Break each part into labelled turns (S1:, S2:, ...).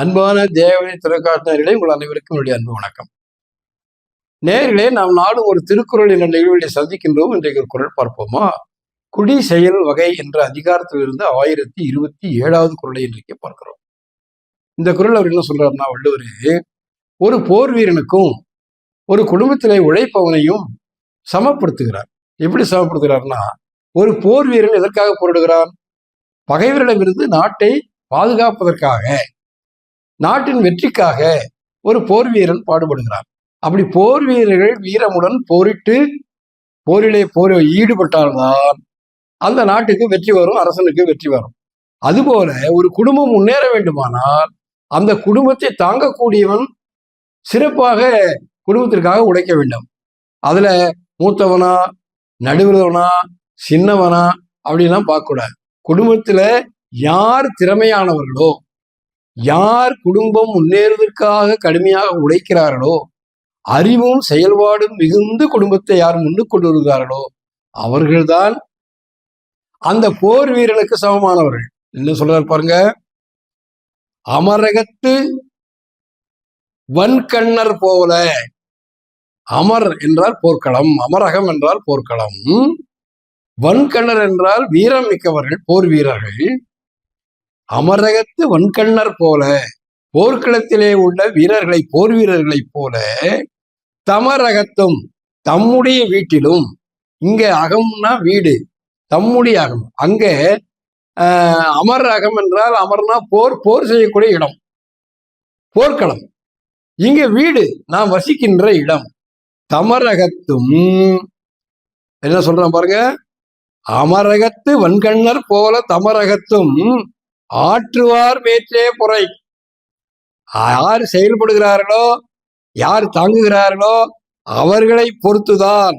S1: அன்பான தேவனை தொலைக்காட்டினர்களே உங்கள் அனைவருக்கும் என்னுடைய அன்பு வணக்கம். நேர்களே நாம் நாடும் ஒரு திருக்குறள் என்ற நிகழ்வுகளை சந்திக்கின்றோம். இன்றைக்கு ஒரு குரல் பார்ப்போமா? குடி செயல் வகை என்ற அதிகாரத்திலிருந்து ஆயிரத்தி இருபத்தி ஏழாவது குரலை இன்றைக்கு பார்க்கிறோம். இந்த குரல் அவர் என்ன சொல்றாருன்னா வள்ளுவர் ஒரு போர் வீரனுக்கும் ஒரு குடும்பத்திலே உழைப்பவனையும் சமப்படுத்துகிறார். எப்படி சமப்படுத்துகிறார்னா ஒரு போர் வீரன் எதற்காக போரிடுகிறான்? பகைவரிடமிருந்து நாட்டை பாதுகாப்பதற்காக. நாட்டின் வெற்றிக்காக ஒரு போர் வீரன் பாடுபடுகிறான். அப்படி போர் வீரர்கள் வீரமுடன் போரிட்டு போரிலே போர் ஈடுபட்டால்தான் அந்த நாட்டுக்கு வெற்றி வரும் அரசனுக்கு வெற்றி வரும். அதுபோல ஒரு குடும்பம் முன்னேற வேண்டுமானால் அந்த குடும்பத்தை தாங்கக்கூடியவன் சிறப்பாக குடும்பத்திற்காக உழைக்க வேண்டும். அதுல மூத்தவனா நடுவிலவனா சின்னவனா அப்படின்லாம் பார்க்கக்கூடாது. குடும்பத்துல யார் திறமையானவர்களோ யார் குடும்பம் முன்னேறுவதற்காக கடுமையாக உழைக்கிறார்களோ அறிவும் செயல்பாடும் மிகுந்த குடும்பத்தை யார் முன்னுக்கு கொண்டு வருகிறார்களோ அவர்கள்தான் அந்த போர் வீரனுக்கு சமமானவர்கள். என்ன சொல்றாரு பாருங்க? அமரகத்து வன்கண்ணர் போல. அமர் என்றால் போர்க்களம் அமரகம் என்றால் போர்க்களம். வன்கண்ணர் என்றால் வீரம் மிக்கவர்கள் போர் வீரர்கள். அமரகத்து வன்கண்ணர் போல போர்க்களத்திலே உள்ள வீரர்களை போர் வீரர்களைப் போல தமரகத்தும் தம்முடைய வீட்டிலும் இங்க அகம்னா வீடு தம்முடைய அகம். அங்க அமர் அகம் என்றால் அமர்னா போர் போர் செய்யக்கூடிய இடம் போர்க்களம். இங்க வீடு நான் வசிக்கின்ற இடம். தமரகத்தும் என்ன சொல்றேன் பாருங்க? அமரகத்து வன்கண்ணர் போல தமரகத்தும் ஆற்றுவார் மேற்றே புரை. யார் செயல்படுகிறார்களோ யார் தாங்குகிறார்களோ அவர்களை பொறுத்துதான்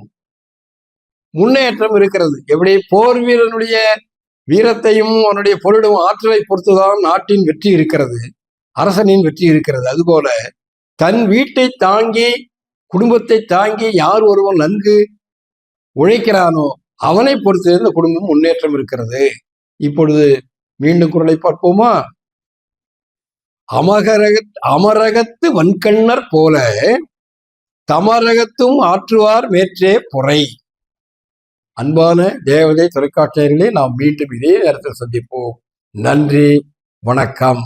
S1: முன்னேற்றம் இருக்கிறது. எப்படி? போர் வீரனுடைய வீரத்தையும் அவனுடைய பொருளும் ஆற்றலை பொறுத்துதான் நாட்டின் வெற்றி இருக்கிறது. அரசனின் வெற்றி இருக்கிறது. அதுபோல தன் வீட்டை தாங்கி குடும்பத்தை தாங்கி யார் ஒருவன் நன்கு உழைக்கிறானோ அவனை பொறுத்து இந்த குடும்பம் முன்னேற்றம் இருக்கிறது. இப்பொழுது மீண்டும் குரலை பார்ப்போமா? அமகரக அமரகத்து வன்கண்ணர் போல தமரகத்தும் ஆற்றுவார் மேற்றே புரை அன்பான தேவதை தொலைக்காட்சியர்களே நாம் மீண்டும் இதே நேரத்தில் சந்திப்போம். நன்றி வணக்கம்.